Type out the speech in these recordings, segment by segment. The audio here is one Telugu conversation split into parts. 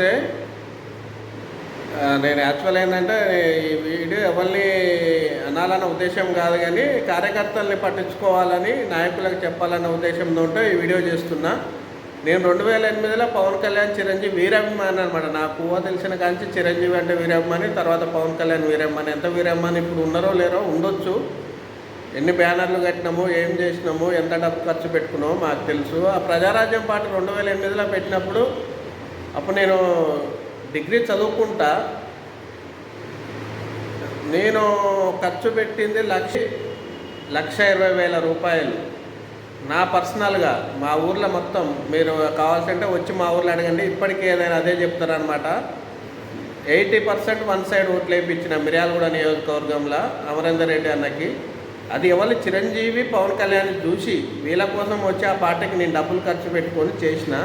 నమస్తే నేను యాక్చువల్ ఏంటంటే ఈ వీడియో ఎవరిని అనాలన్న ఉద్దేశం కాదు కానీ కార్యకర్తల్ని పట్టించుకోవాలని నాయకులకు చెప్పాలన్న ఉద్దేశంతో ఉంటే ఈ వీడియో చేస్తున్నా. నేను రెండు వేల ఎనిమిదిలో పవన్ కళ్యాణ్ చిరంజీవి వీరాభిమాని అనమాట నా పువ్వ తెలిసిన కాంచి చిరంజీవి అంటే వీరాభిమాని తర్వాత పవన్ కళ్యాణ్ వీరాభిమాని. ఎంత వీరాభిమాని ఇప్పుడు ఉన్నారో లేరో ఉండొచ్చు. ఎన్ని బ్యానర్లు కట్టినాము ఏం చేసినాము ఎంత డబ్బు ఖర్చు పెట్టుకున్నామో మాకు తెలుసు. ఆ ప్రజారాజ్యం పార్టీ రెండు వేల ఎనిమిదిలో పెట్టినప్పుడు అప్పుడు నేను డిగ్రీ చదువుకుంటా. నేను ఖర్చు పెట్టింది లక్ష లక్ష ఇరవై వేల రూపాయలు. నా పర్సనల్గా మా ఊర్లో మొత్తం మీరు కావాల్సింటే వచ్చి మా ఊర్లో అడగండి. ఇప్పటికీ ఏదైనా అదే చెప్తారనమాట ఎయిటీ పర్సెంట్ వన్ సైడ్ ఓట్లు వేయించిన మిర్యాలగూడ నియోజకవర్గంలో అమరేందర్ రెడ్డి అన్నకి అది ఎవరు చిరంజీవి పవన్ కళ్యాణ్ చూసి వీళ్ళ కోసం వచ్చి ఆ పార్టీకి నేను డబ్బులు ఖర్చు పెట్టుకొని చేసిన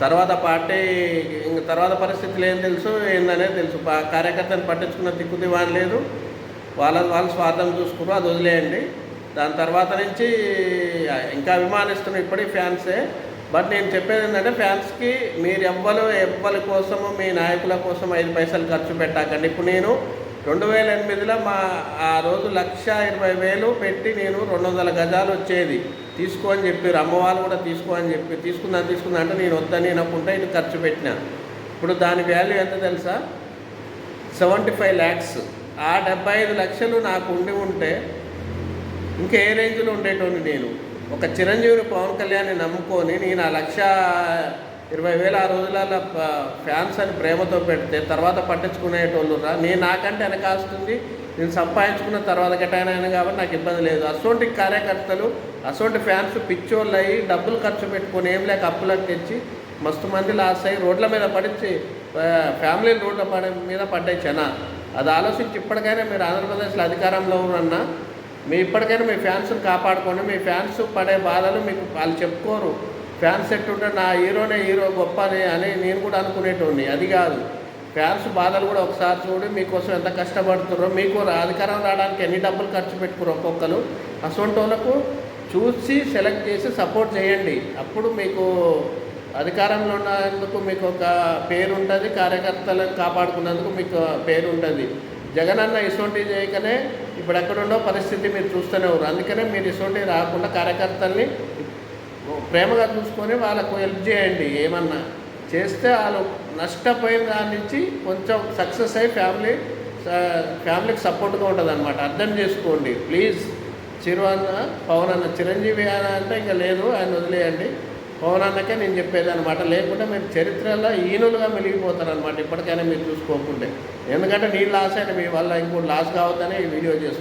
తర్వాత పార్టీ ఇంక తర్వాత పరిస్థితులు ఏం తెలుసు ఏందనేది తెలుసు. కార్యకర్తను పట్టించుకున్న దిక్కుది వాళ్ళు లేదు. వాళ్ళ వాళ్ళ స్వార్థం చూసుకున్నారు అది వదిలేయండి. దాని తర్వాత నుంచి ఇంకా అభిమానిస్తున్న ఇప్పటికీ ఫ్యాన్సే. బట్ నేను చెప్పేది ఏంటంటే ఫ్యాన్స్కి మీరు ఎవ్వరు ఎవ్వరి కోసము మీ నాయకుల కోసం ఐదు పైసలు ఖర్చు పెట్టాకండి. ఇప్పుడు నేను రెండు వేల ఎనిమిదిలో మా ఆ రోజు లక్ష ఇరవై వేలు పెట్టి నేను రెండు వందల గజాలు వచ్చేది. తీసుకో అని చెప్పారు అమ్మవాళ్ళు కూడా తీసుకో అని చెప్పి తీసుకుందా తీసుకుందా అంటే నేను వద్దని అనుకుంటా ఇది ఖర్చు పెట్టిన. ఇప్పుడు దాని వాల్యూ ఎంత తెలుసా? సెవెంటీ ఫైవ్ ల్యాక్స్ ఆ డెబ్బై ఐదు లక్షలు నాకు ఉండి ఉంటే ఇంకా ఏ రేంజ్లో ఉండేటోని నేను. ఒక చిరంజీవిని పవన్ కళ్యాణ్ని నమ్ముకొని నేను ఆ లక్ష ఇరవై వేల ఆ రోజులలో ఫ్యాన్స్ అని ప్రేమతో పెడితే తర్వాత పట్టించుకునేటోళ్ళు రా. నేను నాకంటే వెనకాస్తుంది నేను సంపాదించుకున్న తర్వాత గట్టాయన కాబట్టి నాకు ఇబ్బంది లేదు. అసోంటి కార్యకర్తలు అసోంటి ఫ్యాన్స్ పిచ్చోళ్ళు అయ్యి డబ్బులు ఖర్చు పెట్టుకొని ఏం లేక అప్పులకు తెచ్చి మస్తు మంది లాస్ అయ్యి రోడ్ల మీద పడించి ఫ్యామిలీ రోడ్ల పడ మీద పడ్డాయి చనా అది ఆలోచించి ఇప్పటికైనా మీరు ఆంధ్రప్రదేశ్లో అధికారంలో ఉన్న మీ ఇప్పటికైనా మీ ఫ్యాన్స్ని కాపాడుకోండి. మీ ఫ్యాన్స్ పడే బాధలు మీకు వాళ్ళు చెప్పుకోరు. ఫ్యాన్స్ ఎట్టుంటే నా హీరోనే హీరో గొప్ప అని అని నేను కూడా అనుకునేటోడిని అది కాదు. ఫ్యాన్స్ బాధలు కూడా ఒకసారి చూడు మీకోసం ఎంత కష్టపడుతున్నారో మీకు అధికారం రావడానికి ఎన్ని డబ్బులు ఖర్చు పెట్టుకున్నారు ఒక్కొక్కరు. అసొంటి వాళ్ళకు చూసి సెలెక్ట్ చేసి సపోర్ట్ చేయండి. అప్పుడు మీకు అధికారంలో ఉన్నందుకు మీకు ఒక పేరు ఉంటుంది కార్యకర్తలను కాపాడుకున్నందుకు మీకు పేరు ఉంటుంది. జగన్ అన్న ఇసోంటి చేయకనే ఇప్పుడు ఎక్కడుండో పరిస్థితి మీరు చూస్తూనే ఉన్నారు. అందుకనే మీరు ఇసోంటి రాకుండా కార్యకర్తల్ని ప్రేమగా చూసుకొని వాళ్ళకు హెల్ప్ చేయండి ఏమన్నా చేస్తే వాళ్ళు నష్టపోయిన దాని నుంచి కొంచెం సక్సెస్ అయ్యి ఫ్యామిలీ ఫ్యామిలీకి సపోర్ట్గా ఉంటుంది అనమాట అర్థం చేసుకోండి. ప్లీజ్ చిరు అన్న పవన్ అన్న చిరంజీవి అన్న అంటే ఇంకా లేదు ఆయన వదిలేయండి. పవన్ అన్నకే నేను చెప్పేది అనమాట లేకుంటే మీరు చరిత్రలో ఈనులుగా మెలిగిపోతారనమాట ఇప్పటికైనా మీరు చూసుకోకుంటే. ఎందుకంటే నీ లాస్ అయిన మీ వల్ల ఇంకోటి లాస్ కావద్దని ఈ వీడియో చేస్తున్నాను